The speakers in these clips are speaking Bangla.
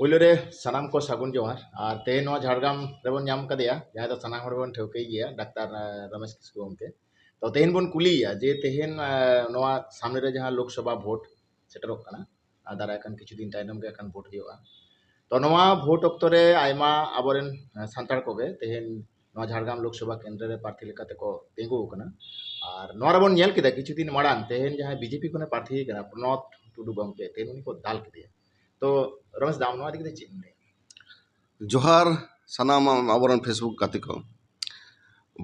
ᱯᱳᱭᱞᱳ ᱨᱮ को सगुन ᱥᱟᱹᱜᱩᱱ ᱡᱚᱦᱟᱨ ᱟᱨ ᱛᱮᱦᱮᱧ ᱱᱚᱣᱟ ᱡᱷᱟᱲᱜᱨᱟᱢ ᱨᱮᱵᱚᱱ ᱧᱟᱢ ᱠᱟᱫᱮᱭᱟ ᱡᱟᱦᱟᱸᱭ ᱫᱚ ᱥᱟᱱᱟᱢ ᱦᱚᱲ ᱵᱚᱱ ᱴᱷᱟᱹᱣᱠᱟᱹᱭ ᱜᱮᱭᱟ ᱰᱟᱠᱛᱟᱨ ᱨᱚᱢᱮᱥ तो तेहन बन कुलिया जे तेहन नवा सामने जहाँ लोकसभा भोट सेटर दारायन किछु दिन तायनम के अखान भोट हुआ तो नवा भोट अक्त आयमा आबोरेन सानतार को तेहन नवा झाड़ग्राम लोकसभा केंद्र रे प्रार्थी लेकाते को तेंगु कना और नवा रबन नेल किदा किछु दिन माड़ान तेहन जहाँ बीजेपी कोने प्रार्थी कना प्रणत टुडू गमके तेहन उनी को दाल किदिया ᱛᱚ ᱨᱚᱢᱮᱥ ᱫᱟ ᱟᱢ ᱱᱚᱣᱟ ᱤᱫᱤ ᱠᱟᱛᱮᱫ ᱪᱮᱫ ᱮᱢ ᱞᱟᱹᱭᱟ ᱡᱚᱦᱟᱨ ᱥᱟᱱᱟᱢ ᱟᱵᱚᱨᱮᱱ ᱯᱷᱮᱥᱵᱩᱠ ᱜᱟᱛᱮ ᱠᱚ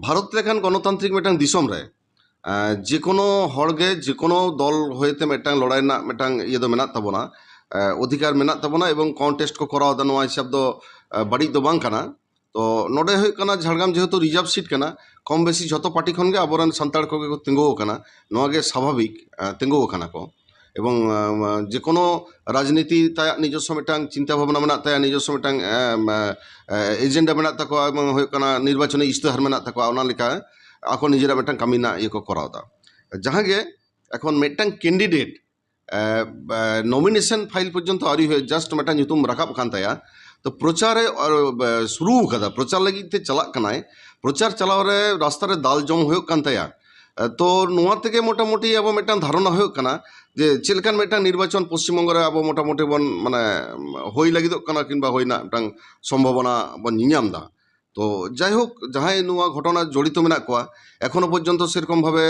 ᱵᱷᱟᱨᱚᱛ ᱞᱮᱠᱟᱱ ᱜᱚᱱᱚᱛᱟᱱᱛᱨᱤᱠ ᱢᱤᱫᱴᱟᱝ ᱫᱤᱥᱚᱢ ᱨᱮ ᱡᱮᱠᱳনো ᱦᱚᱲᱜᱮ ᱡᱮᱠᱳনো ᱫᱚᱞ ᱦᱚᱭᱛᱮ ᱢᱤᱫᱴᱟᱝ ᱞᱚᱲᱟᱭ ᱨᱮᱱᱟᱜ ᱢᱤᱫᱴᱟᱝ ᱤᱭᱟᱹ ᱫᱚ ᱢᱮᱱᱟᱜ ᱛᱟᱵᱚᱱᱟ অধিকার মেনাত তাবনা এবং কন্টেস্ট কো করাও দা নোয়া হিসাব দো বাড়ি দো বাং কানা তো নোডে হয়ে কানা ঝাড়গ্রাম যেহেতু রিজার্ভ সিট কানা কম বেশি যত পার্টি খনগে আবরণ সান্তাড় কোগে তিঙ্গো কানা নোয়াগে স্বাভাবিক তিঙ্গো কানা কো এবং যে কোনো ᱨᱟᱡᱽᱱᱤᱛᱤ ᱛᱟᱭᱟᱜ ᱱᱤᱡᱚᱥᱥᱚ ᱢᱤᱫᱴᱟᱝ ᱪᱤᱱᱛᱟ ᱵᱷᱟᱵᱽᱱᱟ ᱢᱮᱱᱟᱜ ᱛᱟᱭᱟ ᱱᱤᱡᱚᱥᱥᱚ ᱢᱤᱫᱴᱟᱝ ᱮᱡᱮᱱᱰᱟ ᱢᱮᱱᱟᱜ ᱛᱟᱠᱚᱣᱟ ᱮᱵᱚᱝ ᱦᱩᱭᱩᱜ ᱠᱟᱱᱟ ᱱᱤᱨᱵᱟᱪᱚᱱᱤ ᱤᱥᱛᱤᱦᱟᱨ ᱢᱮᱱᱟᱜ ᱛᱟᱠᱚᱣᱟ ᱚᱱᱟ ᱞᱮᱠᱟ ᱟᱠᱚ ᱱᱤᱡᱮᱨᱟᱜ ᱢᱤᱫᱴᱟᱝ ᱠᱟᱹᱢᱤ ᱨᱮᱱᱟᱜ ᱤᱭᱟᱹ ᱠᱚ ᱠᱚᱨᱟᱣᱫᱟ ᱡᱟᱦᱟᱸᱜᱮ ᱮᱠᱷᱚᱱ ᱢᱤᱫᱴᱟᱝ ᱠᱮᱱᱰᱤᱰᱮᱴ নমিনেশন ফাইল পর্যন্ত আরি হয়ে জাস্ট মেটা নিতুম রাখাব কান তায়া তো প্রচারে শুরু কাদা প্রচার লাগিতে চালাক কানায় প্রচার চালাওরে রাস্তারে দাল জম হয়ে কান তায়া তো নোয়া থেকে মোটামুটি আবার মেটান ধারণা হয়ে কানা যে ᱪᱮᱫ ᱞᱮᱠᱟᱱ নির্বাচন ᱱᱤᱨᱵᱟᱪᱚᱱ ᱯᱚᱥᱪᱤᱢᱵᱚᱝᱜᱚ মোটামুটি বন মানে হই ᱢᱟᱱᱮ কিংবা হই না মিটান সম্ভাবনা ᱨᱮᱱᱟᱜ ᱢᱤᱫᱴᱟᱝ ᱥᱚᱢᱵᱷᱚᱵᱚᱱᱟ তো যাই হোক যাহাই নোয়া ঘটনা জড়িত মে এখনও পর্যন্ত সেরকমভাবে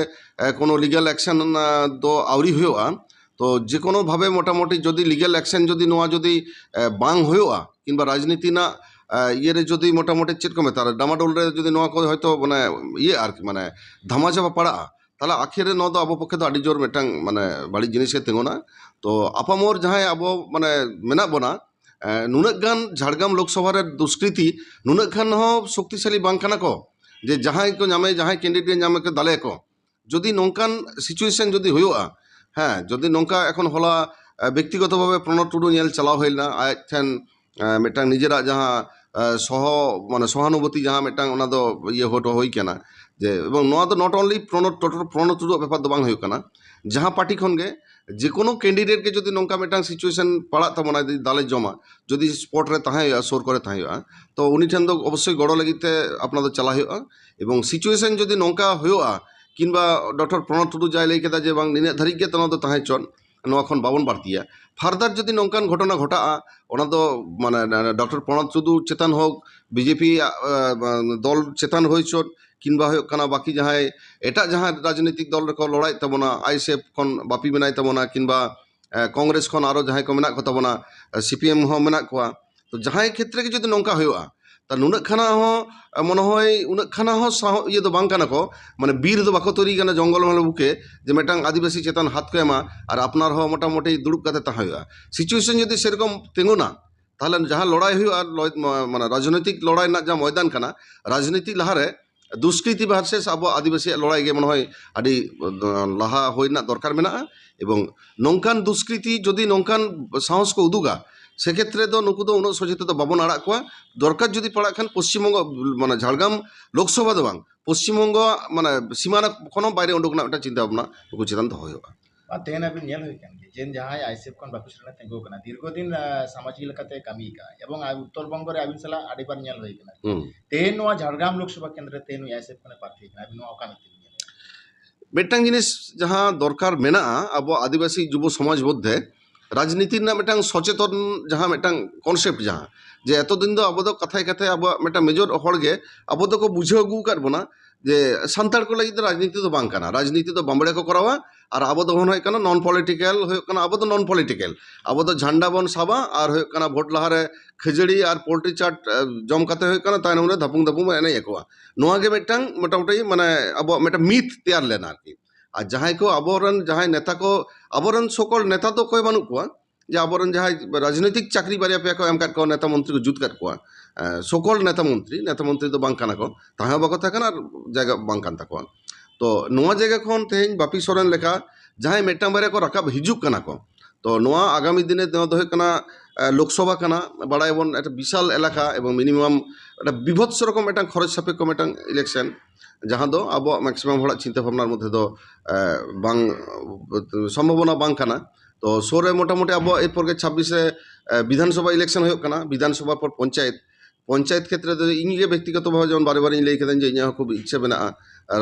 কোনো লিগাল অ্যাকশন তো আউরি হওয়া তো যে কোনোভাবে মোটামুটি যদি লিগাল অ্যাকশন যদি নোয়া যদি বাং হওয়া কিংবা রাজনীতি না ইয়ে যদি মোটামুটি চেরকমে তার ডামাডোলরে যদি নয় হয়তো মানে ইয়ে আর কি মানে ধামাচাপা পাড়া ᱛᱟᱦᱚᱞᱮ ᱟᱠᱷᱤᱨ ᱨᱮ ᱱᱚᱣᱟ ᱫᱚ ᱟᱵᱚ ᱯᱚᱠᱠᱷᱮ ᱫᱚ ᱟᱹᱰᱤ ᱡᱳᱨ ᱢᱤᱫᱴᱟᱝ ᱢᱟᱱᱮ ᱵᱟᱹᱲᱤᱡ ᱡᱤᱱᱤᱥ ᱜᱮ ᱛᱤᱸᱜᱩᱱᱟ ᱛᱚ ᱟᱯᱟᱢᱚᱨ ᱡᱟᱦᱟᱸᱭ ᱟᱵᱚ ᱢᱟᱱᱮ ᱢᱮᱱᱟᱜ ᱵᱚᱱᱟ ᱱᱩᱱᱟᱹᱜ ᱜᱟᱱ ᱡᱷᱟᱲᱜᱨᱟᱢ ᱞᱳᱠᱥᱚᱵᱷᱟ ᱨᱮ ᱫᱩᱥᱠᱨᱤᱛᱤ ᱱᱩᱱᱟᱹᱜ ᱜᱟᱱ ᱦᱚᱸ ᱥᱚᱠᱛᱤᱥᱟলী ᱵᱟᱝ ᱠᱟᱱᱟ ᱠᱚ ᱡᱮ ᱡᱟᱦᱟᱸᱭ ᱠᱚ ᱧᱟᱢᱮ ᱡᱟᱦᱟᱸᱭ ᱠᱮᱱᱰᱤᱰᱮᱴ ᱧᱟᱢᱮ ᱫᱟᱲᱮ ᱠᱚ যদি নৌকান সিচুয়েশন যদি হইয়া হ্যাঁ যদি নৌকা এখন হলা ব্যক্তিগতভাবে প্রণব টুডু নেল চালাও হইল আজ ঠেন মিটাং নিজেরা যাহা সহ মানে সহানুভূতি যাহা মিটাং ওনা দো ইয়ে হটো হই কেনা ᱡᱮ ᱮᱵᱚᱝ ᱱᱚᱣᱟ ᱫᱚ ᱱᱚᱴ ᱚᱱᱞᱤ ᱯᱚᱱᱚᱛ ᱯᱚᱱᱚᱛ ᱨᱮᱭᱟᱜ ᱵᱮᱯᱟᱨ ᱫᱚ ᱵᱟᱝ ᱦᱩᱭᱩᱜ ᱠᱟᱱᱟ ᱡᱟᱦᱟᱸ ᱯᱟᱨᱴᱤ ᱠᱷᱚᱱ ᱜᱮ ᱡᱮ ᱠᱳᱱᱳ ᱠᱮᱱᱰᱤᱰᱮᱴ ᱜᱮ ᱡᱩᱫᱤ ᱱᱚᱝᱠᱟ ᱢᱤᱫᱴᱟᱝ ᱥᱤᱪᱩᱭᱮᱥᱚᱱ ᱯᱟᱲᱟᱜ ᱛᱟᱵᱚᱱᱟ ᱡᱩᱫᱤ ᱫᱟᱞᱮ ᱡᱚᱢᱟ ᱡᱩᱫᱤ ᱥᱯᱚᱴ ᱨᱮ ᱛᱟᱦᱮᱸ ᱦᱩᱭᱩᱜᱼᱟ ᱥᱳᱨ ᱠᱚᱨᱮ ᱛᱟᱦᱮᱸ ᱦᱩᱭᱩᱜᱼᱟ ᱛᱚ ᱩᱱᱤ ᱴᱷᱮᱱ ᱫᱚ ᱚᱵᱚᱥᱥᱳᱭ ᱜᱚᱲᱚ ᱞᱟᱹᱜᱤᱫ ᱛᱮ ᱟᱯᱱᱟ ᱫᱚ ᱪᱟᱞᱟᱜ ᱦᱩᱭᱩᱜᱼᱟ ᱮᱵᱚᱝ ᱥᱤᱪᱩᱭᱮᱥᱚᱱ ᱡᱩᱫᱤ ᱱᱚᱝᱠᱟ ᱦᱩᱭᱩᱜᱼᱟ ᱠᱤᱝᱵᱟ ᱰᱚᱠᱴᱚᱨ ᱯᱨᱚᱱᱚᱛ ᱴᱩᱰᱩ ᱡᱟᱭ ᱞᱟᱹᱭ ᱠᱮᱫᱟ ᱡᱮ ᱵᱟᱝ ᱱᱤᱱᱟᱹᱜ ᱫᱷᱟᱹᱨᱤᱡ ᱜᱮ ᱱᱚᱣᱟ ᱫᱚ ᱛᱟᱦᱮᱸ ᱦᱚᱪᱚᱱ ᱱᱚᱣᱟ ᱠᱷᱚᱱ ᱵᱟᱵᱚᱱ ᱵᱟᱹᱲᱛᱤᱭᱟ ফার্দার যদি নৌকান ঘটনা ঘটা ওনাদো মানে ডক্টর প্রণব চুদু চেতন হোক বিজেপি দল চেতন হয়েছ ᱠᱤᱝᱵᱟ ᱦᱩᱭᱩᱜ ᱠᱟᱱᱟ ᱵᱟᱹᱠᱤ ᱡᱟᱦᱟᱸᱭ ᱮᱴᱟᱜ ᱡᱟᱦᱟᱸ ᱨᱟᱡᱽᱱᱤᱛᱤᱠ ᱫᱚᱞ ᱨᱮᱠᱚ ᱞᱚᱲᱟᱭᱮᱫ ᱛᱟᱵᱚᱱᱟ ᱟᱭᱥᱮᱯ ᱠᱷᱚᱱ ᱵᱟᱯᱤ ᱢᱮᱱᱟᱭ ᱛᱟᱵᱚᱱᱟ ᱠᱤᱝᱵᱟ ᱠᱚᱝᱜᱨᱮᱥ ᱠᱷᱚᱱ ᱟᱨᱚ ᱡᱟᱦᱟᱸᱭ ᱠᱚ ᱢᱮᱱᱟᱜ ᱠᱚ ᱛᱟᱵᱚᱱᱟ সিপিএম ᱦᱚᱸ ᱢᱮᱱᱟᱜ ᱠᱚᱣᱟ ᱛᱚ ᱡᱟᱦᱟᱸᱭ ᱠᱷᱮᱛᱨᱮ ᱜᱮ ᱡᱩᱫᱤ ᱱᱚᱝᱠᱟ ᱦᱩᱭᱩᱜᱼᱟ ᱛᱟ ᱱᱩᱱᱟᱹᱜ ᱠᱷᱟᱱᱟ ᱦᱚᱸ ᱢᱚᱱᱮ হয় ᱩᱱᱟᱹᱜ ᱠᱷᱟᱱᱟ ᱦᱚᱸ ᱥᱟᱦᱚ ᱤᱭᱟᱹ ᱫᱚ ᱵᱟᱝ ᱠᱟᱱᱟ ᱠᱚ ᱢᱟᱱᱮ ᱵᱤᱨ ᱫᱚ ᱵᱟᱠᱚ ᱛᱳᱭᱨᱤ ᱠᱟᱱᱟ ᱡᱚᱝᱜᱚᱞ ᱢᱟᱞᱟ ᱵᱩᱠᱮ ᱡᱮ ᱢᱤᱫᱴᱟᱝ ᱟᱹᱫᱤᱵᱟᱹᱥᱤ ᱪᱮᱛᱟᱱ ᱦᱟᱛ ᱠᱚ ᱮᱢᱟ ᱟᱨ ᱟᱯᱱᱟᱨ ᱦᱚᱸ ᱢᱚᱴᱟᱢᱩᱴᱤ ᱫᱩᱲᱩᱵ ᱠᱟᱛᱮ ᱛᱟᱦᱮᱸ ᱦᱩᱭᱩᱜᱼᱟ ᱥᱤᱪᱩᱭᱮᱥᱚᱱ ᱡᱩᱫᱤ সেরকম ᱛᱤᱸᱜᱩᱱᱟ তাহলে যাহা লড়াই হয়ে মানে রাজনৈতিক লড়াই না যা ময়দান কানা রাজনীতি লাহারে ᱫᱩᱥᱠᱨᱤᱛᱤ ᱵᱷᱟᱨᱥᱮᱥ ᱟᱵᱚ ᱟᱹᱫᱤᱵᱟᱹᱥᱤᱭᱟᱜ ᱞᱚᱲᱟᱭ ᱜᱮ ᱢᱚᱱᱮ ᱦᱚᱭ ᱟᱹᱰᱤ ᱞᱟᱦᱟ ᱦᱩᱭ ᱨᱮᱱᱟᱜ ᱫᱚᱨᱠᱟর ᱢᱮᱱᱟᱜᱼᱟ ᱮᱵᱚᱝ ᱱᱚᱝᱠᱟᱱ ᱫᱩᱥᱠᱨᱤᱛᱤ ᱡᱩᱫᱤ ᱱᱚᱝᱠᱟᱱ ᱥᱟᱦᱚᱥ ᱠᱚ ᱩᱫᱩᱜᱟ সেক্ষেত্রে দো নুকু দো উনো সচেতে দো বাবন আড়া কোয়া দরকার যদি পড়া খান পশ্চিমবঙ্গ মানে ঝাড়গ্রাম লোকসভা দো বাং পশ্চিমবঙ্গ মানে সীমানা কোনো বাইরে উন্ডুক না একটা চিন্তা ভাবনা নুকু চেতান দো হয়ে ᱛᱮᱦᱮᱧ ᱟᱹᱵᱤᱱ ᱧᱮᱞ ᱦᱩᱭ ᱠᱟᱱ ᱜᱮ ᱡᱮ ᱡᱟᱦᱟᱸᱭ ᱟᱭᱥᱮᱯ ᱠᱷᱚᱱ ᱵᱟᱠᱩ ᱥᱮᱴᱮᱨ ᱛᱤᱸᱜᱩ ᱠᱟᱱᱟ ᱫᱤᱨᱜᱷᱚᱫᱤᱱ ᱥᱟᱢᱟᱡᱤᱠ ᱞᱮᱠᱟᱛᱮ ᱠᱟᱹᱢᱤ ᱠᱟᱜᱼᱟ ᱮᱵᱚᱝ ᱩᱛᱛᱚᱨ ᱵᱚᱝᱜᱚ ᱨᱮ ᱟᱹᱵᱤᱱ ᱥᱟᱞᱟᱜ ᱟᱹᱰᱤ ᱵᱟᱨ ᱧᱮᱞ ᱦᱩᱭ ᱠᱟᱱᱟ ᱛᱮᱦᱮᱧ ᱱᱚᱣᱟ ᱡᱷᱟᱲᱜᱨᱟᱢ ᱞᱳᱠ ᱥᱚᱵᱷᱟ ᱠᱮᱱᱫᱨᱚ ᱛᱮ ᱱᱩᱭ ᱟᱭᱥᱮᱯ ᱠᱷᱚᱱ ᱯᱟᱨᱛᱷᱤ ᱠᱟᱱᱟ ᱟᱹᱵᱤᱱ ᱱᱚᱣᱟ ᱚᱠᱟ ᱢᱤᱫᱴᱤᱡ ᱢᱤᱫᱴᱟᱝ ᱡᱤᱱᱤᱥ ᱡᱟᱦᱟᱸ ᱫᱚᱨᱠᱟᱨ ᱢᱮᱱᱟᱜᱼᱟ ᱟᱵᱚ ᱟᱹᱫᱤᱵᱟᱹᱥᱤ ᱡᱩᱵᱚ ᱥᱚᱢᱟᱡᱽ ᱢᱚᱫᱽᱫᱷᱮ ᱨᱟᱡᱽᱱᱤᱛᱤ ᱨᱮᱱᱟᱜ ᱢᱤᱫᱴᱟᱝ ᱥᱚᱪᱮᱛᱚᱱ ᱡᱟᱦᱟᱸ ᱢᱤᱫᱴᱟᱝ ᱠᱚᱱᱥᱮᱯᱴ ᱡᱟᱦᱟᱸ ᱡᱮ ᱮᱛᱚᱫᱤᱱ ᱫᱚ ᱟᱵᱚ ᱫᱚ ᱠᱟᱛᱷᱟᱭ ᱠᱟᱛᱷᱟᱭ ᱟᱵᱚᱣᱟᱜ ᱢᱤᱫᱴᱟᱝ ᱢᱮᱡᱚᱨ ᱦᱚᱲᱜᱮ ᱟᱵᱚ ᱫᱚᱠᱚ ᱵᱩᱡᱷᱟᱹᱣ ᱟᱹᱜᱩ ᱟᱠᱟᱫ ᱵᱚᱱᱟ ᱡᱮ ᱥᱟᱱᱛᱟᱲ ᱠᱚ ᱞᱟᱹᱜᱤᱫ ᱫᱚ ᱨᱟᱡᱽᱱᱤᱛᱤ ᱫᱚ ᱵᱟᱝ ᱠᱟᱱᱟ ᱨᱟᱡᱽᱱᱤᱛᱤ ᱫᱚ ᱵᱟᱢᱵᱽᱲᱮ ᱠᱚ ᱠᱚᱨᱟᱣᱟ ᱟᱨ ᱟᱵᱚ ᱫᱚ ᱵᱚᱱ ᱦᱩᱭᱩᱜ ᱠᱟᱱᱟ ᱱᱚᱱ ᱯᱚᱞᱤᱴᱤᱠᱮᱞ ᱦᱩᱭᱩᱜ ᱠᱟᱱᱟ ᱟᱵᱚ ᱫᱚ ᱱᱚᱱ ᱯᱚᱞᱤᱴᱤᱠᱮᱞ ᱟᱵᱚ ᱫᱚ ᱡᱷᱟᱱᱰᱟ ᱵᱚᱱ ᱥᱟᱵᱟ ᱟᱨ ᱦᱩᱭᱩᱜ ᱠᱟᱱᱟ ᱵᱷᱳᱴ ᱞᱟᱦᱟᱨᱮ ᱠᱷᱟᱹᱡᱟᱹᱲᱤ ᱟᱨ ᱯᱳᱞᱴᱨᱤ ᱪᱟᱴ ᱡᱚᱢ ᱠᱟᱛᱮ ᱦᱩᱭᱩᱜ ᱠᱟᱱᱟ ᱛᱟᱭᱱᱚᱢ ᱨᱮ ᱫᱷᱟᱯᱩᱝ ᱫᱷᱟᱯᱩᱝ ᱵᱚᱱ ᱮᱱᱮᱡ ᱟᱠᱚᱣᱟ ᱱᱚᱣᱟ ᱜᱮ ᱢᱤᱫᱴᱟᱝ ᱢᱚᱴᱟᱢᱩᱴᱤ ᱢᱟᱱᱮ ᱟᱵᱚᱣᱟᱜ ᱢᱤᱫᱴᱟᱝ ᱢᱤᱛ ᱛᱮᱭᱟᱨ ᱞᱮᱱᱟ ᱟᱨᱠᱤ ᱟᱨ ᱡᱟᱦᱟᱸᱭ ᱠᱚ ᱟᱵᱚᱨᱮᱱ ᱡᱟᱦᱟᱸᱭ ᱱᱮᱛᱟ ᱠᱚ ᱟᱵᱚᱨᱮᱱ ᱥᱚᱠᱚᱞ ᱱᱮᱛᱟ ᱫᱚ ᱚᱠᱚᱭ ᱵᱟᱹᱱᱩᱜ ᱠᱚᱣᱟ ᱡᱮ ᱟᱵᱚᱨᱮᱱ ᱡᱟᱦᱟᱸᱭ ᱨᱟᱡᱽᱱᱤᱛᱤᱠ ᱪᱟᱹᱠᱨᱤ ᱵᱟᱨᱭᱟ ᱯᱮᱭᱟ ᱠᱚ ᱮᱢ ᱠᱟᱫ ᱠᱚᱣᱟ ᱱᱮᱛᱟ ᱢᱚᱱᱛᱨᱤ ᱠᱚ ᱡᱩᱛ ᱠᱟᱫ ᱠᱚᱣᱟ ᱥᱚᱠᱚᱞ ᱱᱮᱛᱟ ᱢᱚᱱᱛᱨᱤ ᱱᱮᱛᱟ ᱢᱚᱱᱛᱨᱤ ᱫᱚ ᱵᱟᱝ ᱠᱟᱱᱟ ᱠᱚ ᱛᱟᱦᱮᱸ ᱦᱚᱸ ᱵᱟᱠᱚ ᱛᱟᱦᱮᱸ ᱠᱟᱱᱟ ᱟᱨ ᱡᱟᱭᱜᱟ ᱵᱟᱝ ᱠᱟᱱ ᱛᱟᱠᱚᱣᱟ ᱛᱚ ᱱᱚᱣᱟ ᱡᱟᱭᱜᱟ ᱠᱷᱚᱱ ᱛᱮᱦᱮᱧ ᱵᱟᱯᱤ ᱥᱚᱨᱮᱱ ᱞᱮᱠᱟ ᱡᱟᱦᱟᱸᱭ ᱢᱤᱫᱴᱟᱝ ᱵᱟᱨᱭᱟ ᱠᱚ ᱨᱟᱠᱟᱵ ᱦᱤᱡᱩᱜ ᱠᱟᱱᱟ ᱠᱚ ᱛᱚ ᱱᱚᱣᱟ ᱟᱜᱟᱢᱤ ᱫᱤনে ᱱᱚᱣᱟ ᱫᱚ ᱦᱩᱭᱩᱜ ᱠᱟᱱᱟ লোকসভা কানা বাড়াইবন একটা বিশাল এলাকা এবং মিনিমাম একটা বিভৎস রকম একটা খরচ সাপেক্ষ একটা ইলেকশন যাহা দো আবো ম্যাক্সিমাম হড়া চিন্তা ভাবনার মধ্যে দো বাং সম্ভাবনা বাং কানা ᱛᱚ ᱥᱩᱨ ᱨᱮ ᱢᱚᱴᱟᱢᱩᱴᱤ ᱟᱵᱚᱣᱟᱜ ᱮᱨᱯᱚᱨ ᱜᱮ ᱪᱷᱟᱵᱵᱤᱥᱮ ᱵᱤᱫᱷᱟᱱᱥᱚᱵᱷᱟ ᱤᱞᱮᱠᱥᱚᱱ ᱦᱩᱭᱩᱜ ᱠᱟᱱᱟ ᱵᱤᱫᱷᱟᱱᱥᱚᱵᱷᱟ ᱯᱚᱨ ᱯᱚᱧᱪᱟᱭᱮᱛ ᱯᱚᱧᱪᱟᱭᱮᱛ ᱠᱷᱮᱛᱨᱮ ᱫᱚ ᱤᱧᱜᱮ ᱵᱮᱠᱛᱤᱜᱚᱛᱚ ᱵᱷᱟᱵᱮ ᱡᱮᱢᱚᱱ ᱵᱟᱨᱮ ᱵᱟᱨᱮᱧ ᱞᱟᱹᱭ ᱠᱮᱫᱟᱧ ᱡᱮ ᱤᱧᱟᱹᱜ ᱠᱷᱩᱵ ᱤᱪᱪᱷᱟᱹ ᱢᱮᱱᱟᱜᱼᱟ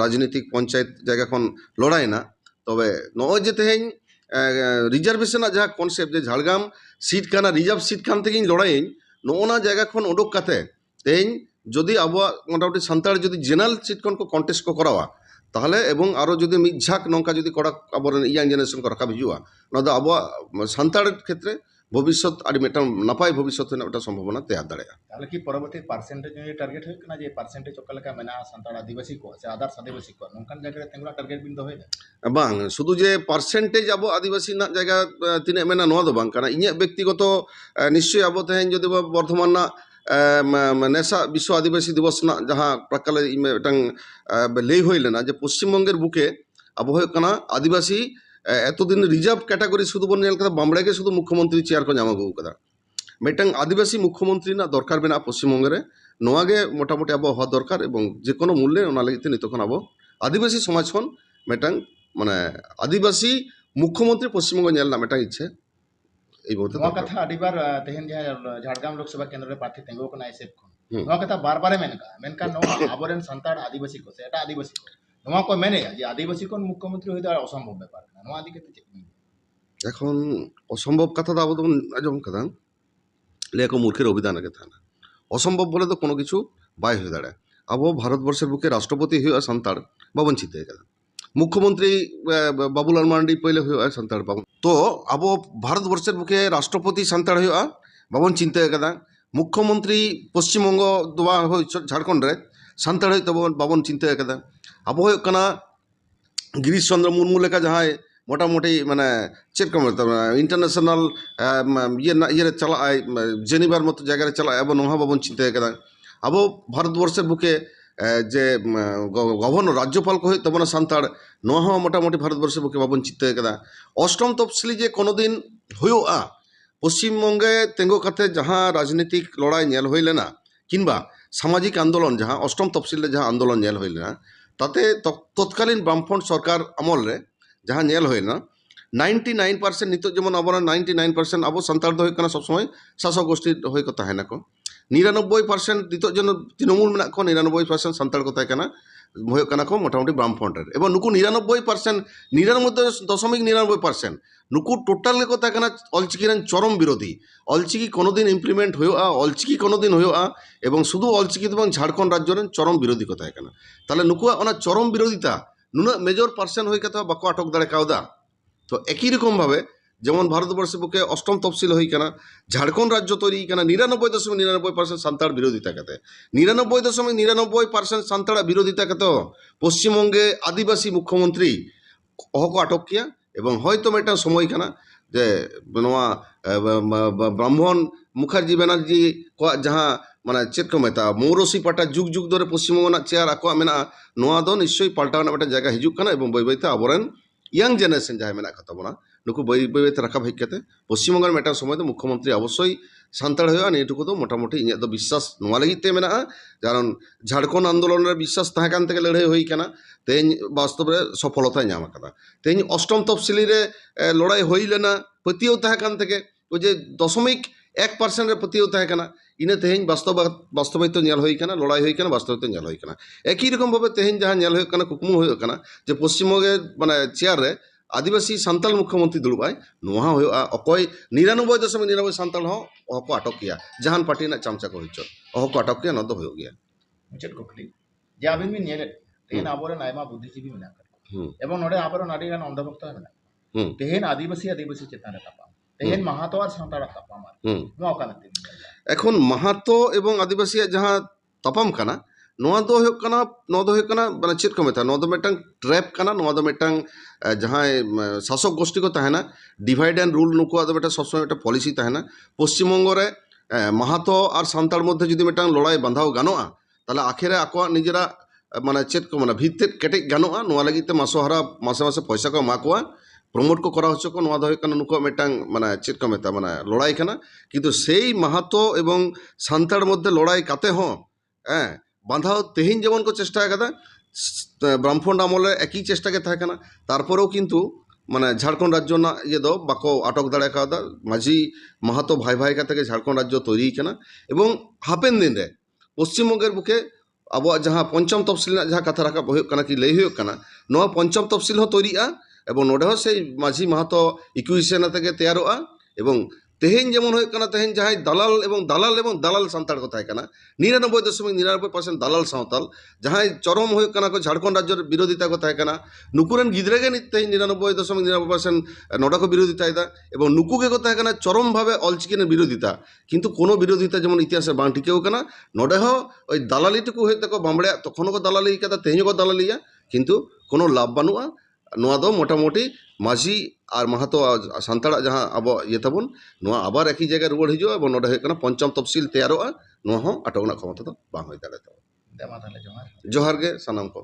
ᱨᱟᱡᱽᱱᱤᱛᱤᱠ ᱯᱚᱧᱪᱟᱭᱮᱛ ᱡᱟᱭᱜᱟ ᱠᱷᱚᱱ ᱞᱚᱲᱟᱭᱮᱱᱟ ᱛᱚᱵᱮ ᱱᱚᱜᱼᱚᱭ ᱡᱮ ᱛᱮᱦᱮᱧ রিজার্ভেশনের যা কনসেপ্ট যে ঝাড়গ্রাম সিট কানা রিজার্ভ সিট খান থেকে লড়াইন নোনা জায়গা খন ওডক কাতে তেইন যদি আবহাওয়া মোটামুটি সান্তাড় যদি জেনারেল সিট কন কন্টেস্ট কো করাওয়া ᱛᱟᱦᱞᱮ ᱮᱵᱚᱝ ᱟᱨᱚ ᱡᱩᱫᱤ ᱢᱤᱫ ᱡᱷᱟᱠ ᱱᱚᱝᱠᱟ ᱡᱩᱫᱤ ᱠᱚᱲᱟ ᱟᱵᱚᱨᱮᱱ ᱤᱭᱟᱝ ᱡᱮᱱᱟᱨᱮᱥᱚᱱ ᱠᱚ ᱨᱟᱠᱟᱵ ᱦᱤᱡᱩᱜᱼᱟ ᱱᱚᱣᱟ ᱫᱚ ᱟᱵᱚᱣᱟᱜ ᱥᱟᱱᱛᱟᱲ ᱠᱷᱮᱛᱨᱮ ᱵᱷᱚᱵᱤᱥᱥᱚᱛ ᱟᱹᱰᱤ ᱢᱤᱫᱴᱟᱝ ᱱᱟᱯᱟᱭ ᱵᱷᱚᱵᱤᱥᱥᱚᱛ ᱨᱮᱱᱟᱜ ᱢᱤᱫᱴᱟᱝ ᱥᱚᱢᱵᱷᱚᱵᱚᱱᱟ ᱛᱮᱭᱟᱨ ᱫᱟᱲᱮᱭᱟᱜᱼᱟ ᱛᱟᱦᱞᱮ ᱠᱤ ᱯᱚᱨᱚᱵᱚᱨᱛᱤ ᱯᱟᱨᱥᱮᱱᱴᱮᱡ ᱴᱟᱨᱜᱮᱴ ᱦᱩᱭᱩᱜ ᱠᱟᱱᱟ ᱡᱮ ᱯᱟᱨᱥᱮᱱᱴᱮᱡ ᱚᱠᱟ ᱞᱮᱠᱟ ᱢᱮᱱᱟᱜᱼᱟ ᱥᱟᱱᱛᱟᱲ ᱟᱹᱫᱤᱵᱟᱹᱥᱤ ᱠᱚ ᱥᱮ ᱟᱫᱟᱨᱥ ᱟᱹᱫᱤᱵᱟᱹᱥᱤ ᱠᱚ ᱱᱚᱝᱠᱟᱱ ᱡᱟᱭᱜᱟ ᱨᱮ ᱛᱤᱸᱜᱩᱱᱟ ᱴᱟᱨᱜᱮᱴ ᱵᱤᱱ ᱫᱚᱦᱚᱭᱮᱫᱟ ᱵᱟᱝ ᱥᱩᱫᱷᱩ ᱡᱮ ᱯᱟᱨᱥᱮᱱᱴᱮᱡ ᱟᱵᱚ ᱟᱹᱫᱤᱵᱟᱹᱥᱤ ᱨᱮᱱᱟᱜ ᱡᱟᱭᱜᱟ ᱛᱤᱱᱟᱹᱜ ᱢᱮᱱᱟᱜᱼᱟ ᱱᱚᱣᱟ ᱫᱚ ᱵᱟᱝ ᱠᱟᱱᱟ ᱤᱧᱟᱹᱜ ᱵᱮᱠᱛᱤᱜᱚᱛᱚ ᱱᱤশ্ᱪᱭ ᱟᱵᱚ ᱛᱮᱦᱮᱧ ᱡᱩᱫᱤ ᱵᱚᱨᱫᱷᱚᱢᱟᱱ ᱨᱮᱱᱟᱜ ᱱᱮᱥᱟ ᱵᱤᱥᱥᱚ ᱟᱹᱫᱤᱵᱟᱹᱥᱤ ᱫᱤᱵᱚᱥ ᱨᱮᱱᱟᱜ ᱡᱟᱦᱟᱸ ᱯᱨᱟᱠᱟᱞᱮ ᱢᱤᱫᱴᱟᱝ ᱞᱟᱹᱭ ᱦᱩᱭ ᱞᱮᱱᱟ ᱡᱮ ᱯᱚᱥᱪᱤᱢᱵᱚᱝᱜᱮᱨ ᱵᱩᱠᱮ ᱟᱵᱚ ᱦᱩᱭᱩᱜ ᱠᱟᱱᱟ ᱟᱹᱫᱤᱵᱟᱹᱥᱤ ᱮᱛᱚᱫᱤᱱ ᱨᱤᱡᱟᱨᱵᱷ ᱠᱮᱴᱟᱜᱚᱨᱤ ᱥᱩᱫᱷᱩ ᱵᱚᱱ ᱧᱮᱞ ᱠᱟᱫᱟ ᱵᱟᱢᱲᱮ ᱜᱮ ᱥᱩᱫᱷᱩ ᱢᱩᱠᱷᱭᱚᱢᱚᱱᱛᱨᱤ ᱪᱮᱭᱟᱨ ᱠᱚ ᱧᱟᱢ ᱟᱹᱜᱩ ᱠᱟᱫᱟ ᱢᱤᱫᱴᱟᱝ ᱟᱹᱫᱤᱵᱟᱹᱥᱤ ᱢᱩᱠᱷᱭᱚᱢᱚᱱᱛᱨᱤ ᱨᱮᱱᱟᱜ ᱫᱚᱨᱠᱟর ᱢᱮᱱᱟᱜᱼᱟ ᱯᱚᱥᱪᱤᱢᱵᱚᱝᱜᱮ ᱨᱮ ᱱᱚᱣᱟ ᱜᱮ ᱢᱳᱴᱟᱢᱩটি ᱟᱵᱚ ᱦᱚᱸ ᱫᱚᱨᱠᱟর ᱮᱵᱚᱝ ᱡᱮ ᱠᱳᱱᱳ ᱢূল্যে ᱚᱱᱟ ᱞᱟᱹᱜᱤᱫ ᱛᱮ ᱱᱤᱛᱚᱜ ᱠᱷᱚᱱ ᱟᱵᱚ ᱟᱹᱫᱤᱵᱟᱹᱥᱤ ᱥᱚᱢᱟᱡᱽ ᱠᱷᱚᱱ ᱢᱤᱫᱴᱟᱝ ᱢᱟᱱᱮ আᱹᱫᱤᱵᱟᱹᱥᱤ মুখ্যমন্ত্রী পশ্চিমবঙ্গ ᱧᱮᱞ ᱨᱮᱱᱟᱜ ᱢᱤᱫᱴᱟᱝ ইচ্ছে এই মুহূর্তে ᱱᱚᱣᱟ ᱠᱟᱛᱷᱟ ᱟᱹᱰᱤᱵᱟᱨ ᱛᱮᱦᱮᱧ ᱡᱟᱦᱟᱸ ᱡᱷᱟᱲᱜᱨᱟᱢ ᱞᱳᱠ ᱥᱚᱵᱷᱟ ᱠᱮᱱᱫᱨᱚ ᱨᱮ ᱯᱨᱟᱨᱛᱷᱤ ᱛᱤᱸᱜᱩ ᱟᱠᱟᱱᱟ ᱮᱥᱮᱯ ᱠᱷᱚᱱ ᱱᱚᱣᱟ ᱠᱟᱛᱷᱟ ᱵᱟᱨ ᱵᱟᱨᱮ ᱢᱮᱱ ᱠᱟᱜᱼᱟ ᱢᱮᱱᱠᱷᱟᱱ ᱱᱚᱣᱟ ᱟᱵᱚᱨᱮᱱ ᱥᱟᱱᱛᱟᱲ ᱟᱹᱫᱤᱵᱟᱹᱥᱤ ᱠᱚ ᱥᱮ ᱮᱴᱟᱜ ᱟᱹᱫᱤᱵᱟᱹᱥᱤ ᱠᱚ ᱱᱚᱣᱟ ᱠᱚ ᱢᱮᱱᱮᱜᱼᱟ ᱡᱮ ᱟᱹᱫᱤᱵᱟᱹᱥᱤ ᱠᱷᱚᱱ ᱢᱩᱠᱠᱷᱚᱢᱚᱱᱛᱨᱤ ᱦᱩᱭ ᱫᱚ ᱟᱨ অসম্ভব ব্যাপার ᱠᱟᱱᱟ ᱱᱚᱣᱟ ᱤᱫᱤ ᱠᱟᱛᱮ ᱪᱮᱫ এখন অসম্ভব কথা তো আবো তো আজম কথা ᱞᱟᱹᱭ ᱟᱠᱚ ᱢᱩᱨᱠᱷᱮᱨ অভিধান আগে থানা অসম্ভব বলে তো কোনো কিছু বাই হয়ে দাঁড়ায় আবো ভারতবর্ষের বুকে রাষ্ট্রপতি হয়ে সান্তাড় বা বঞ্চিত হয়ে গেলেন মুখ্যমন্ত্রী বাবুলাল মান্ডি পয়লে হয়ে সান্তাল বাবু তো আব ভারতবর্ষের বুকে রাষ্ট্রপতি সান্তাল হয়ে বাবন চিন্তা কাদা মুখ্যমন্ত্রী পশ্চিমবঙ্গ দোয়া ঝাড়খণ্ড, সান্তাল হয়ে বাবন চিন্তা কাদা আবো হয়ে গিরিশ চন্দ্র মুরমু লেখা যাহাই মোটামুটি মানে চেরকম ইন্টারন্যাশনাল মানে ইয়ে চালা চালায় জেনিবার মতো জায়গায় চালা, এবং নহা বাবন চিন্তা কাদা আবো ভারতবর্ষের বুকে যে গভর্নর রাজ্যপাল কহে ᱦᱩᱭᱩᱜ ᱛᱟᱵᱚᱱᱟ সান্তার ᱱᱚᱣᱟ ᱦᱚᱸ ᱢᱳᱴᱟᱢᱩᱴᱤ ᱵᱷᱟᱨᱚᱛᱵᱚᱨᱥᱚ ᱯᱚক্ষᱮ ᱵᱟᱵᱚᱱ ᱪᱤᱱᱛᱟᱹ ᱟᱠᱟᱫᱟ ᱚᱥᱴᱚᱢ ᱛᱚᱯᱥᱤᱞᱤ ᱡᱮ ᱠᱳᱱᱳ ᱫᱤᱱ পশ্চিমবঙ্গে তেঙ্গো কাতে যাহা রাজনৈতিক লড়াই নেল হয়ে হইলেনা কিংবা সামাজিক আন্দোলন যাহা, অষ্টম তফসিলে যাহা আন্দোলন নেল হয়ে হইলেনা তাতে তৎকালীন বামফ্রন্ট সরকার আমলরে যাহা নেল হয়ে হইলেনা নাইনটি নাইন পার্সেন্ট নিত যেমন আবার নাইনটি নাইন পার্সেন্ট আবো সান্তার সবসময় শাসক গোষ্ঠীর হয়ে কথা হয় না কো। ᱱᱤᱨᱟᱱᱚᱵᱵᱳᱭ ᱯᱟᱨᱥᱮᱱᱴ ᱱᱤᱛᱚᱜ ᱡᱮᱱᱚ ᱛᱨᱤᱱᱢᱩᱞ ᱢᱮᱱᱟᱜ ᱠᱚᱣᱟ ᱱᱤᱨᱟᱱᱚᱵᱵᱳᱭ ᱯᱟᱨᱥᱮᱱᱴ ᱥᱟᱱᱛᱟᱲ ᱠᱚ ᱛᱟᱦᱮᱸ ᱠᱟᱱᱟ ᱦᱩᱭᱩᱜ ᱠᱟᱱᱟ ᱠᱚ ᱢᱳᱴᱟᱢᱩᱴᱤ ᱵᱟᱢᱯᱷᱨᱚᱱᱴ ᱨᱮ ᱮᱵᱚᱝ ᱱᱩᱠᱩ ᱱᱤᱨᱟᱱᱚᱵᱵᱳᱭ ᱯᱟᱨᱥᱮᱱᱴ ᱱᱤᱨᱟᱱᱚᱵᱵᱳᱭ ᱫᱚᱥᱚᱢᱤক ᱱᱤᱨᱟᱱᱚᱵᱵᱳᱭ ᱯᱟᱨᱥᱮᱱᱴ ᱱᱩᱠᱩ ᱴᱳᱴᱟᱞ ᱜᱮᱠᱚ ᱛᱟᱦᱮᱸ ᱠᱟᱱᱟ ᱚᱞᱪᱤᱠᱤ ᱨᱮᱱ ᱪᱚᱨᱚᱢ ᱵᱤᱨᱳᱫᱷᱤ ᱚᱞᱪᱤᱠᱤ ᱠᱳᱱᱳᱫᱤᱱ ᱤᱢᱯᱞᱤᱢᱮᱱᱴ ᱦᱩᱭᱩᱜᱼᱟ ᱚᱞᱪᱤᱠᱤ ᱠᱳᱱᱳᱫᱤᱱ ᱦᱩᱭᱩᱜᱼᱟ ᱮᱵᱚᱝ ᱥᱩᱫᱷᱩ ᱚᱞᱪᱤᱠᱤ ᱫᱚ ᱵᱟᱝ ᱡᱷᱟᱲᱠᱷᱚᱸᱰ ᱨᱟᱡᱽᱡᱚ ᱨᱮᱱ ᱪᱚᱨᱚᱢ ᱵᱤᱨᱳᱫᱷᱤ ᱠᱚ ᱛᱟᱦᱮᱸ ᱠᱟᱱᱟ ᱛᱟᱦᱞᱮ ᱱᱩᱠᱩᱣᱟᱜ ᱚᱱᱟ ᱪᱚᱨᱚᱢ ᱵᱤᱨᱳᱫᱷᱤᱛᱟ ᱱᱩᱱᱟᱹᱜ ᱢᱮᱡᱚᱨ ᱯᱟᱨᱥᱮᱱ ᱦᱩᱭ ᱠᱟᱛᱮ ᱦᱚᱸ ᱵᱟᱠᱚ ᱟᱴᱚᱠ ᱫᱟᱲᱮ ᱠᱟᱣᱫᱟ ᱛᱚ একই রকমভাবে যেমন ভারতবর্ষের পক্ষে অষ্টম তফসিল হই কেনা, ঝাড়খণ্ড রাজ্য তৈরি কেনা, নিরানব্বই দশমিক নিরানব্বই পার্সেন্ট সান্তাড় বিরোধিতা খেতে নিরানব্বই দশমিক নিরানব্বই পার্সেন্ট সান্তাড়া বিরোধিতা কাতে পশ্চিমবঙ্গে আদিবাসী মুখ্যমন্ত্রী অহক আটকিয়া এবং হয়তো একটা সময় কেনা যে ব্রাহ্মণ মুখার্জি ব্যানার্জি যাহা মানে চেক কো মেতা, মৌরসি পাটা যুগ যুগ ধরে পশ্চিমবঙ্গ চেয়ার আকো মেনা নোয়া নিশ্চয়ই পাল্টা একটা জায়গা হিজুক কানা এবং বই বইতে আবরেন ইয়াং জেনারেশন যাহা মেনা কথা বোনা ᱱᱩᱠᱩ ᱵᱟᱹᱭ ᱵᱟᱹᱭᱛᱮ ᱨᱟᱠᱟᱵ ᱦᱮᱡ ᱠᱟᱛᱮ ᱯᱚᱥᱪᱤᱢ ᱵᱚᱝᱜᱚ ᱢᱤᱫᱴᱟᱝ ᱥᱚᱢᱚᱭ ᱫᱚ ᱢᱩᱠᱷᱚ ᱢᱚᱱᱛᱨᱤ ᱚᱵᱚᱥᱥᱳᱭ ᱥᱟᱱᱛᱟᱲ ᱦᱩᱭᱩᱜᱼᱟ ᱱᱤᱭᱟᱹ ᱴᱩᱠᱩ ᱫᱚ ᱢᱳᱴᱟᱢᱩᱴᱤ ᱤᱧᱟᱹᱜ ᱫᱚ ᱵᱤᱥᱥᱟᱥ ᱱᱚᱣᱟ ᱞᱟᱹᱜᱤᱫ ᱛᱮ ᱢᱮᱱᱟᱜᱼᱟ ᱠᱟᱨᱚᱱ ᱡᱷᱟᱲᱠᱷᱚᱸᱰ ᱟᱱᱫᱳᱞᱚᱱ ᱨᱮ ᱵᱤᱥᱥᱟᱥ ᱛᱟᱦᱮᱸ ᱠᱟᱱ ᱛᱮᱜᱮ ᱞᱟᱹᱲᱦᱟᱹᱭ ᱦᱩᱭ ᱟᱠᱟᱱᱟ ᱛᱮᱦᱮᱧ ᱵᱟᱥᱛᱚᱵ ᱨᱮ ᱥᱚᱯᱷᱚᱞᱚᱛᱟᱭ ᱧᱟᱢ ᱟᱠᱟᱫᱟ ᱛᱮᱦᱮᱧ ᱚᱥᱴᱚᱢ ᱛᱚᱯᱥᱤᱞᱤ ᱨᱮ ᱞᱚᱲᱟᱭ ᱦᱩᱭ ᱞᱮᱱᱟ ᱯᱟᱹᱛᱭᱟᱹᱣ ᱛᱟᱦᱮᱸ ᱠᱟᱱ ᱛᱮᱜᱮ ᱳ ᱡᱮ ᱫᱚᱥᱚᱢᱤᱠ ᱮᱠ ᱯᱟᱨᱥᱮᱱᱴ ᱨᱮ ᱯᱟᱹᱛᱭᱟᱹᱣ ᱛᱟᱦᱮᱸ ᱠᱟᱱᱟ ᱤᱱᱟᱹ ᱛᱮᱦᱮᱧ ᱵᱟᱥᱛᱚᱵ বাস্তবায়িত ᱧᱮᱞ ᱦᱩᱭ ᱠᱟᱱᱟ ᱞᱚᱲᱟᱭ ᱦᱩᱭ ᱠᱟᱱᱟ বাস্তবায়িত ᱧᱮᱞ ᱦᱩᱭ ᱠᱟᱱᱟ ᱮᱠই ᱨᱚᱠᱚᱢ ᱵᱷᱟᱵᱮ ᱛᱮᱦᱮᱧ ᱡᱟᱦᱟᱸ ᱧᱮᱞ ᱦᱩᱭᱩᱜ ᱠᱟᱱᱟ ᱠᱩᱠᱢᱩ ᱦᱩᱭᱩᱜ ᱠᱟᱱᱟ ᱡᱮ ᱯᱚᱥᱪᱤᱢᱵᱚᱝᱜᱮ ᱢᱟᱱᱮ ᱪᱮᱭᱟᱨ ᱨᱮ ᱟᱹᱫᱤᱵᱟᱹᱥᱤ ᱥᱟᱱᱛᱟᱞ ᱢᱩᱠᱷᱭᱚᱢᱚᱱᱛᱨᱤ ᱫᱩᱲᱩᱵᱟᱭ ᱱᱚᱣᱟ ᱦᱩᱭᱩᱜᱼᱟ ᱚᱠᱚᱭ ᱱᱤᱨᱟᱱᱚᱵᱵᱚᱭ ᱫᱚᱥᱚᱢᱤᱠ ᱱᱤᱨᱟᱱᱚᱵᱵᱚᱭ ᱥᱟᱱᱛᱟᱲ ᱦᱚᱸ ᱚᱦᱚ ᱠᱚ ᱟᱴᱚᱠ ᱠᱮᱭᱟ ᱡᱟᱦᱟᱱ ᱯᱟᱨᱴᱤ ᱨᱮᱱᱟᱜ ᱪᱟᱢᱪᱟ ᱠᱚ ᱦᱩᱭᱪᱚ ᱚᱦᱚ ᱠᱚ ᱟᱴᱚᱠ ᱠᱮᱭᱟ ᱱᱚᱣᱟ ᱫᱚ ᱦᱩᱭᱩᱜ ᱜᱮᱭᱟ ᱢᱩᱪᱟᱹᱫ ᱠᱩᱠᱞᱤ ᱡᱮ ᱟᱹᱵᱤᱱ ᱵᱤᱱ ᱧᱮᱞᱮᱫ ᱛᱮᱦᱮᱧ ᱟᱵᱚᱨᱮᱱ ᱟᱭᱢᱟ ᱵᱩᱫᱽᱫᱷᱤᱡীᱵᱤ ᱢᱮᱱᱟᱜ ᱠᱚᱣᱟ ᱮᱵᱚᱝ ᱱᱚᱰᱮ ᱟᱵᱚᱨᱮᱱ ᱟᱹᱰᱤᱜᱟᱱ ᱚᱱᱫᱷᱚᱵᱚᱠᱛᱚ ᱢᱮᱱᱟᱜ ᱠᱚᱣᱟ ᱛᱮᱦᱮᱧ ᱟᱹᱫᱤᱵᱟᱹᱥᱤ ᱟᱹᱫᱤᱵᱟᱹᱥᱤ ᱪᱮᱛᱟᱱ ᱨᱮ ᱛᱟᱯᱟᱢ ᱛᱮᱦᱮᱧ ᱢᱟᱦᱟᱛᱚ ᱟᱨ ᱥᱟᱱᱛᱟᱲᱟᱜ ᱛᱟᱯᱟᱢ ᱱᱚᱣᱟ ᱚᱠᱟ ᱞᱮᱠᱟ ᱮᱠᱷᱚᱱ মাহাতো এবং আদিবাসীর যাহা তাপাম কানা ᱱᱚᱣᱟ ᱫᱚ ᱦᱩᱭᱩᱜ ᱠᱟᱱᱟ ᱱᱚᱣᱟ ᱫᱚ ᱦᱩᱭᱩᱜ ᱠᱟᱱᱟ ᱢᱟᱱᱮ ᱪᱮᱫ ᱠᱚ ᱢᱮᱛᱟᱜᱼᱟ ᱱᱚᱣᱟ ᱫᱚ ᱢᱤᱫᱴᱟᱝ ᱴᱨᱮᱯ ᱠᱟᱱᱟ ᱱᱚᱣᱟ ᱫᱚ ᱢᱤᱫᱴᱟᱝ ᱡᱟᱦᱟᱸᱭ ᱥᱟᱥᱚᱠ ᱜᱳᱥᱴᱤ ᱠᱚ ᱛᱟᱦᱮᱱᱟ ᱰᱤᱵᱷᱟᱭᱤᱰ ᱮᱱᱰ ᱨᱩᱞ ᱱᱩᱠᱩᱣᱟᱜ ᱫᱚ ᱢᱤᱫᱴᱟᱝ ᱥᱚᱵᱽ ᱥᱚᱢᱚᱭ ᱢᱤᱫᱴᱟᱝ ᱯᱚᱞᱤᱥᱤ ᱛᱟᱦᱮᱱᱟ ᱯᱚᱥᱪᱤᱢᱵᱚᱝᱜᱚ ᱨᱮ মাহাতো আর সান্তার মধ্যে যদি মিটাং লড়াই বাঁধাও গানোয়া তাহলে আখেরে আকোয়া নিজেরা মানে ᱠᱮᱴᱮᱡ ᱜᱟᱱᱚᱜᱼᱟ ᱱᱚᱣᱟ ᱞᱟᱹᱜᱤᱫ ᱛᱮ ᱢᱟᱥᱚ ᱦᱟᱨᱟ ᱢᱟᱥᱮ ᱢᱟᱥᱮ ᱯᱚᱭᱥᱟ ᱠᱚ ᱮᱢᱟ ᱠᱚᱣᱟ ᱯᱨᱚᱢᱳᱴ ᱠᱚ ᱠᱚᱨᱟᱣ ᱦᱚᱪᱚ ᱠᱚ ᱱᱚᱣᱟ ᱫᱚ ᱦᱩᱭᱩᱜ ᱠᱟᱱᱟ ᱱᱩᱠᱩᱣᱟᱜ ᱢᱤᱫᱴᱟᱝ ᱢᱟᱱᱮ ᱪᱮᱫ ᱠᱚ ᱢᱮᱛᱟ ᱢᱟᱱᱮ ᱞᱚᱲᱟᱭ ᱠᱟᱱᱟ ᱠᱤᱱᱛᱩ ᱥᱮᱭ ᱢᱟᱦᱟᱛᱚ ᱮᱵᱚᱝ ᱥᱟᱱᱛᱟᱲ ᱢᱚᱫᱽᱫᱷᱮ লড়াই কাতে ᱦᱚᱸ হ্যাঁ বাঁধাও তেহিন যেমন কো চেষ্টা আকাদা ব্রাহ্মণ আমলে একই চেষ্টাকে থাকে না। তারপরেও কিন্তু মানে ঝাড়খণ্ড রাজ্য না ইয়ে দো বাকো আটক দাঁড়া কাদা মাঝি মাহাতো ভাই ভাই থেকে ঝাড়খণ্ড রাজ্য তৈরি কেনা এবং হাপেন দিন রে, পশ্চিমবঙ্গের বুকে আবহাওয়া যা পঞ্চম তফসিল যা কথা রাখা হয়ে কি লাই হয়ে কানা পঞ্চম তফসিল হো তৈরিয়া এবং নোডেও সেই মাঝি মাহাতো ইকুইশন থেকে তৈয়ারোয়া এবং ᱛᱮᱦᱮᱧ ᱡᱮᱢᱚᱱ ᱦᱩᱭᱩᱜ ᱠᱟᱱᱟ ᱛᱮᱦᱮᱧ ᱡᱟᱦᱟᱸᱭ ᱫᱟᱞᱟᱞ ᱮᱵᱚᱝ ᱫᱟᱞᱟᱞ ᱮᱵᱚᱝ ᱫᱟᱞᱟᱞ ᱥᱟᱱᱛᱟᱲ ᱠᱚ ᱛᱟᱦᱮᱸ ᱠᱟᱱᱟ ᱱᱤᱨᱟᱱᱚᱵᱵᱳᱭ ᱫᱚᱥᱚᱢᱤᱠ ᱱᱤᱨᱟᱱᱚᱵᱵᱳᱭ ᱯᱟᱨᱥᱮᱱᱴ ᱫᱟᱞᱟᱞ ᱥᱟᱶᱛᱟᱞ ᱡᱟᱦᱟᱸᱭ ᱪᱚᱨᱚᱢ ᱦᱩᱭᱩᱜ ᱠᱟᱱᱟ ᱠᱚ ᱡᱷᱟᱲᱠᱷᱚᱸᱰ ᱨᱟᱡᱽᱡᱚ ᱨᱮ ᱵᱤᱨᱳᱫᱷᱤᱛᱟ ᱠᱚ ᱛᱟᱦᱮᱸ ᱠᱟᱱᱟ ᱱᱩᱠᱩᱨᱮᱱ ᱜᱤᱫᱽᱨᱟᱹ ᱜᱮ ᱛᱮᱦᱮᱧ ᱱᱤᱨᱟᱱᱚᱵᱵᱳᱭ ᱫᱚᱥᱚᱢᱤᱠ ᱱᱤᱨᱟᱱᱚᱵᱵᱳᱭ ᱯᱟᱨᱥᱮᱱᱴ ᱱᱚᱰᱮ ᱠᱚ ᱵᱤᱨᱳᱫᱷᱤᱛᱟᱭᱮᱫᱟ ᱮᱵᱚᱝ ᱱᱩᱠᱩ ᱜᱮᱠᱚ ᱛᱟᱦᱮᱸ ᱠᱟᱱᱟ ᱪᱚᱨᱚᱢ ᱵᱷᱟবে ᱚᱞᱪᱤᱠᱤ ᱨᱮᱱ ᱵᱤᱨᱳᱫᱷᱤᱛᱟ ᱠᱤᱱᱛᱩ ᱠᱳᱱᱳ ᱵᱤᱨᱳᱫᱷᱤᱛᱟ ᱡᱮᱢᱚᱱ ᱤᱛᱤᱦᱟᱥ ᱨᱮ ᱵᱟᱝ ᱴᱤᱠᱟᱹᱣ ᱠᱟᱱᱟ ᱱᱚᱰᱮ ᱦᱚᱸ ওই ᱫᱟলালি ᱴᱩᱠᱩ ᱦᱩᱭᱩᱜ ᱛᱟᱠᱚ ᱵᱟᱢᱲᱮᱭᱟᱜ ᱛᱚᱠᱷᱚᱱ ᱦᱚᱸᱠᱚ ᱫᱟᱞᱟᱞᱤ ᱠᱟᱫᱟ ᱛᱮᱦᱮᱧ ᱦᱚᱸᱠᱚ ᱫᱟᱞᱟᱞᱤᱭᱟ ᱠᱤᱱᱛু কোনো লাᱵ ᱵᱟᱹᱱᱩᱜᱼᱟ ᱱᱚᱣᱟ ᱫᱚ ᱢᱚᱴᱟᱢᱩᱴᱤ ᱢᱟᱹᱡᱷᱤ ᱟᱨ ᱢᱟᱦᱟᱛᱚ ᱥᱟᱱᱛᱟᱲᱟᱜ ᱡᱟᱦᱟᱸ ᱟᱵᱚᱣᱟᱜ ᱤᱭᱟᱹ ᱛᱟᱵᱚᱱ ᱱᱚᱣᱟ ᱟᱵᱟᱨ ᱮᱠᱤ ᱡᱟᱭᱜᱟ ᱨᱩᱣᱟᱹᱲ ᱦᱤᱡᱩᱜᱼᱟ ᱮᱵᱚᱝ ᱱᱚᱰᱮ ᱦᱩᱭᱩᱜ ᱠᱟᱱᱟ ᱯᱚᱧᱪᱚᱢ ᱛᱚᱯᱥᱤᱞ ᱛᱮᱭᱟᱨᱚᱜᱼᱟ ᱱᱚᱣᱟ ᱦᱚᱸ ᱟᱴᱚᱠ ᱨᱮᱱᱟᱜ ᱠᱷᱚᱢᱚᱛᱟ ᱫᱚ ᱵᱟᱝ ᱦᱩᱭ ᱫᱟᱲᱮᱭᱟᱜ ᱛᱟᱵᱚᱱᱟ ᱡᱚᱦᱟᱨ ᱜᱮ ᱥᱟᱱᱟᱢ ᱠᱚ